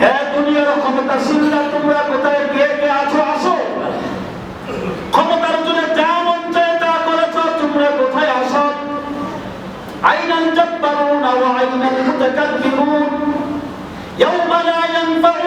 হ্যাঁ দুনিয়ার ক্ষমতাশীলরা তোমরা কোথায় কে কে আছো? আসো। ক্ষমতার জন্য যা মন চায় তা করেছ তোমরা কোথায় আসো? আইনাল জাব্বারুন ওয়া আইনাল মুতাকাব্বিরুন। ইয়াওমা লা ইয়ানফা'ু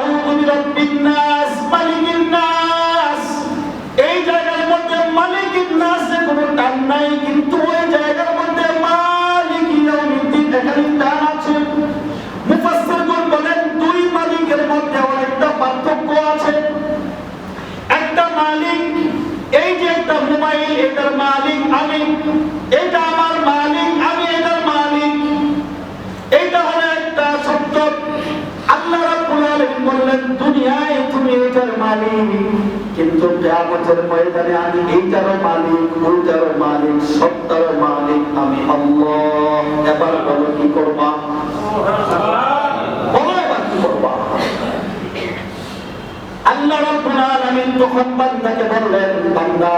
মালিক কিন্তু কিয়ামতের ময়দানে আমি এইটারও মালিক ওইটারও মালিক সবটারও মালিক আমি আল্লাহ। এবার বলো কি করবা? বলো এবার কি করবা? আল্লাহ রাব্বুল আলামিন তখন বান্দাকে বললেন বান্দা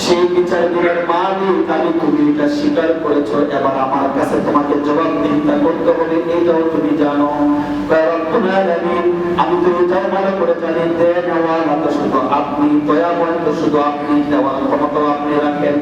সেই বিচার দিনের মালিক আমি তুমি এটা স্বীকার করেছ এবার আমার কাছে তোমাকে জবাবদিহিতা করতে হবে এইটাও তুমি জানো। কারণ আলামিন আমি তো এটাও করে জানি দেন তো শুধু আপনি দয়াময় তো শুধু আপনি দেওয়ার ক্ষমতা আপনি রাখেন।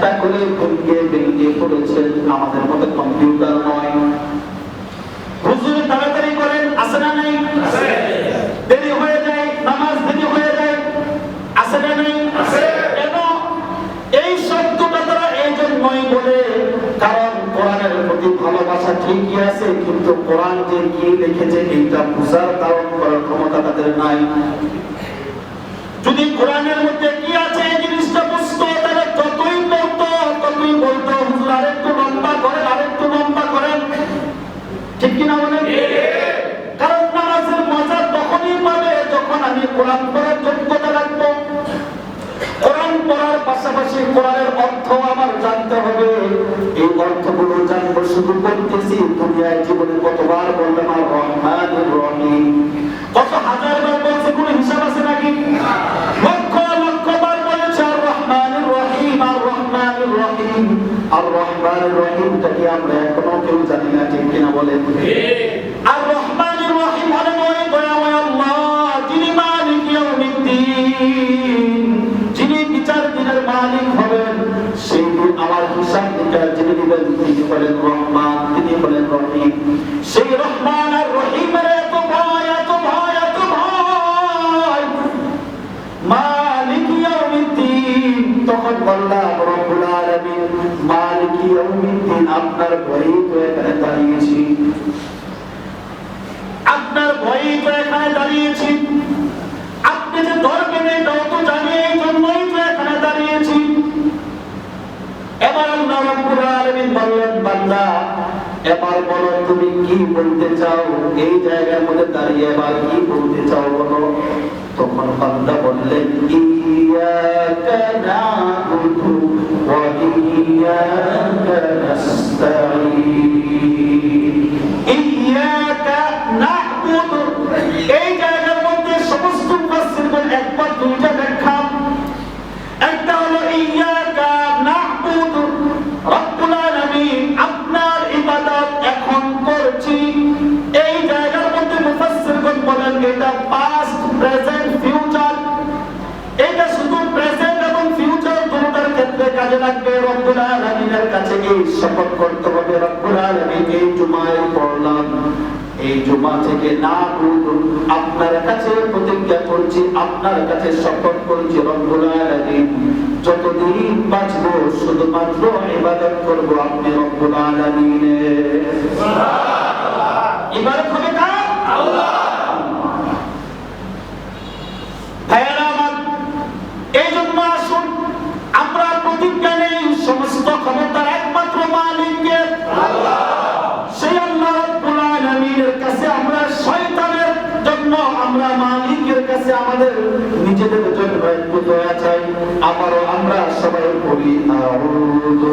একটা করে ভেঙে ভেঙে পড়েছেন। আমাদের মতো কম্পিউটার নয়। হুজুর তাড়াতাড়ি করেন আছে না নাই? দেরি হয়ে যায় নামাজ দেরি হয়ে যায় আছে না নাই? কেন? এই শব্দটা তারা এই জন্যই বলে কারণ কোরআনের প্রতি ভালোবাসা ঠিকই আছে কিন্তু কোরআন যে কি লিখেছে এইটা বুঝার ধারণ করার ক্ষমতা তাদের নাই। যদি কোরআনের মধ্যে কি আছে এই অর্থগুলো জানব শুধু বলতেছি দুনিয়ায় জীবনে কতবার বললাম আর রহমান রহিম কত হাজার বার বলছে কোনো হিসাব আছে নাকি? লক্ষ লক্ষ বার বলেছে আর রহমান রহিম আর রহমান রহিম আর রহমান আমরা এখনও কেউ জানি না ঠিক কিনা বলেন? আর রহমান নিকাশ যিনি দিবেন তিনি হলেন রহমান তিনি হলেন রহিম সেই রহমান আর রহিমের এত ভয় এত ভয় এত ভয় মালিক তখন মালিক আপনার ভয়েই তো এখানে দাঁড়িয়েছি। আপনার ভয়েই তো এখানে দাঁড়িয়েছি আপনি যে ধরবেন এটাও তো জানি এই জন্যই তো এখানে দাঁড়িয়েছি এবার বলো তুমি কি বলতে চাও? এই জায়গার মধ্যে দাঁড়িয়ে এবার কি বলতে চাও বলো? তখন বান্দা বললেন ইয়াকা না'বুদু ওয়া করছি। এই জায়গার মধ্যে মুফাসসিরগণ বলেন, এটা পাস্ট প্রেজেন্ট ফিউচার এটা শুধু প্রেজেন্ট এবং ফিউচার দুটোর ক্ষেত্রে কাজে লাগবে। রব্বুল আলামিনের কাছে গিয়ে শপথ করতে হবে? রব্বুল আলামিন এই জুমায় পড়লাম। এই জুমা থেকে না আপনার কাছে প্রতিজ্ঞা করছি, আপনার কাছে শপথ করছি রব্বুল আলামিন। যতদিন বাঁচবো, শুধুমাত্র ইবাদত করব আপনি রব্বুল আলামিনের। কাছে আমাদের নিজেদের জন্য একটু দয়া চাই। আবারও আমরা সবাই বলি আউযু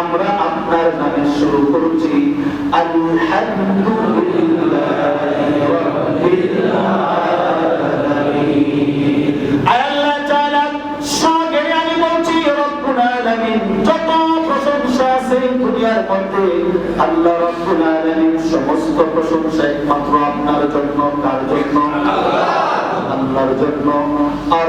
আমরা আপনার নামে শুরু করছি। আল্লাহ আপনার জন্য কার জন্য? আল্লাহর জন্য। আর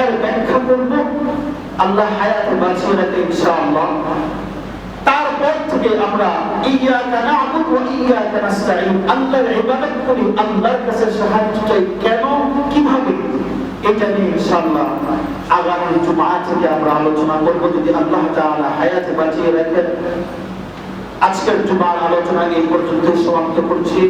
এর ব্যাখ্যা করব আল্লাহ বাঁচিয়ে ইনশাআল্লাহ তারপর থেকে আমরা ওয়া আল্লাহর ইবাদত করি, আল্লাহর কাছে সাহায্য চাই কেন? কীভাবে? এটা নিয়ে ইনশাআল্লাহ। আগামী জুমআ থেকে আমরা আলোচনা করব যদি আল্লাহ তাআলা হায়াতে বাঁচিয়ে রাখেন আজকের জুমার আলোচনা এই পর্যন্ত সমাপ্ত করছি।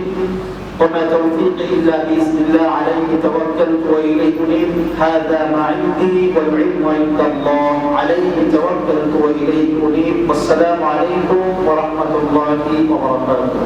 وما توفيقي إلا بإذن الله عليه توكلت وإليه أنيب. هذا ما عندي والعلم عند الله عليه توكلت وإليه أنيب. والسلام عليكم ورحمة الله وبركاته.